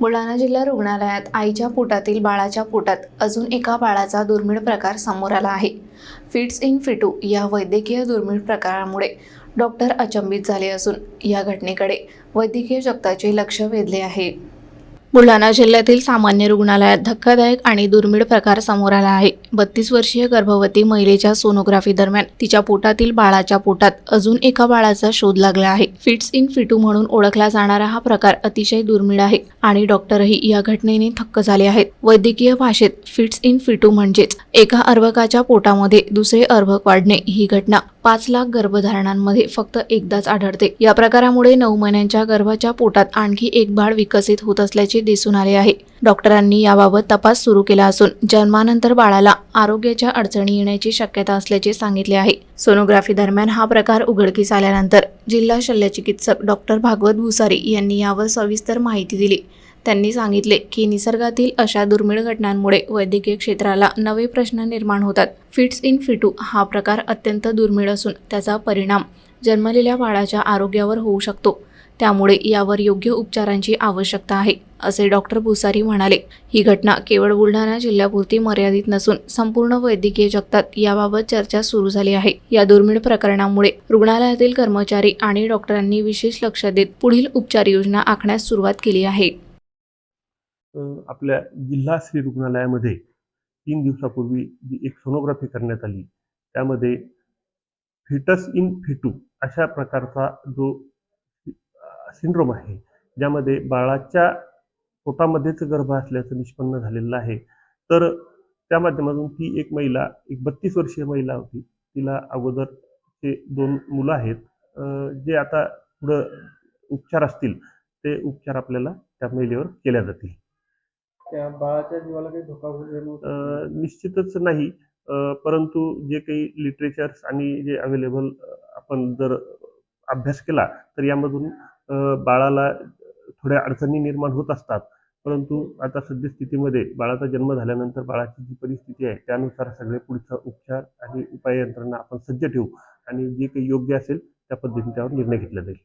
बुलढाणा जिल्हा रुग्णालयात आईच्या पोटातील बाळाच्या पोटात अजून एका बाळाचा दुर्मिळ प्रकार समोर आला आहे. फिट्स इन फिटू या वैद्यकीय दुर्मिळ प्रकारामुळे डॉक्टर अचंबित झाले असून या घटनेकडे वैद्यकीय जगताचे लक्ष वेधले आहे. बुलढाणा जिल्ह्यातील सामान्य रुग्णालयात धक्कादायक आणि दुर्मिळ प्रकार समोर आला आहे. बत्तीस वर्षीय गर्भवती महिलेच्या सोनोग्राफी दरम्यान तिच्या पोटातील बाळाच्या पोटात अजून एका बाळाचा शोध लागला आहे. फिट्स इन फिटू म्हणून ओळखला जाणारा हा प्रकार अतिशय दुर्मिळ आहे आणि डॉक्टरही या घटनेने थक्क झाले आहेत. वैद्यकीय भाषेत फिट्स इन फिटू म्हणजेच एका अर्भकाच्या पोटामध्ये दुसरे अर्भक वाढणे ही घटना पाच लाख गर्भधारणांमध्ये फक्त एकदाच आढळते. या प्रकारामुळे नऊ महिन्यांच्या गर्भाच्या पोटात आणखी एक बाळ विकसित होत असल्याचे दिसून आले आहे. डॉक्टरांनी याबाबत तपास सुरू केला असून जन्मानंतर बाळाला आरोग्याच्या अडचणी येण्याची शक्यता असल्याचे सांगितले आहे. सोनोग्राफी दरम्यान हा प्रकार उघडकीस आल्यानंतर जिल्हा शल्यचिकित्सक डॉक्टर भागवत भुसारी यांनी यावर सविस्तर माहिती दिली. त्यांनी सांगितले की निसर्गातील अशा दुर्मिळ घटनांमुळे वैद्यकीय क्षेत्राला नवे प्रश्न निर्माण होतात. फिट्स इन फिटू हा प्रकार अत्यंत दुर्मिळ असून त्याचा परिणाम जन्मलेल्या बाळाच्या आरोग्यावर होऊ शकतो. त्यामुळे यावर योग्य उपचारांची आवश्यकता आहे असे डॉक्टर भुसारी म्हणाले. ही घटना केवळ बुलढाणा जिल्ह्यापुरती मर्यादित नसून संपूर्ण वैद्यकीय जगतात याबाबत चर्चा सुरू झाली आहे. या दुर्मिळ प्रकरणामुळे रुग्णालयातील कर्मचारी आणि डॉक्टरांनी विशेष लक्ष देत पुढील उपचार योजना आखण्यास सुरुवात केली आहे. आपल्या जिल्हा श्री रुग्णालयामध्ये तीन दिवसापूर्वी जी एक सोनोग्राफी करण्यात आली त्यामध्ये फिटस इन फिटू अशा प्रकारचा जो सिंड्रोम आहे ज्यामध्ये बाळाच्या पोटामध्येच गर्भ असल्याचं निष्पन्न झालेलं आहे. तर त्या माध्यमातून ती एक महिला एक बत्तीस वर्षीय महिला होती. तिला अगोदर ते दोन मुलं आहेत. जे आता पुढं उपचार असतील ते उपचार आपल्याला त्या महिलेवर केल्या जातील. त्या बाळाच्या जीवाला काही धोका वगैरे नव्हता? निश्चितच नाही. परंतु जे काही लिटरेचर्स आणि जे अवेलेबल आपण जर अभ्यास केला तर यामधून बाळाला थोड्या अडचणी निर्माण होत असतात. परंतु आता सद्यस्थितीमध्ये बाळाचा जन्म झाल्यानंतर बाळाची जी परिस्थिती आहे त्यानुसार सगळे पुढचा उपचार आणि उपाय यंत्रणा आपण सज्ज ठेवू आणि जे काही योग्य असेल त्या पद्धतीने त्यावर निर्णय घेतला जाईल.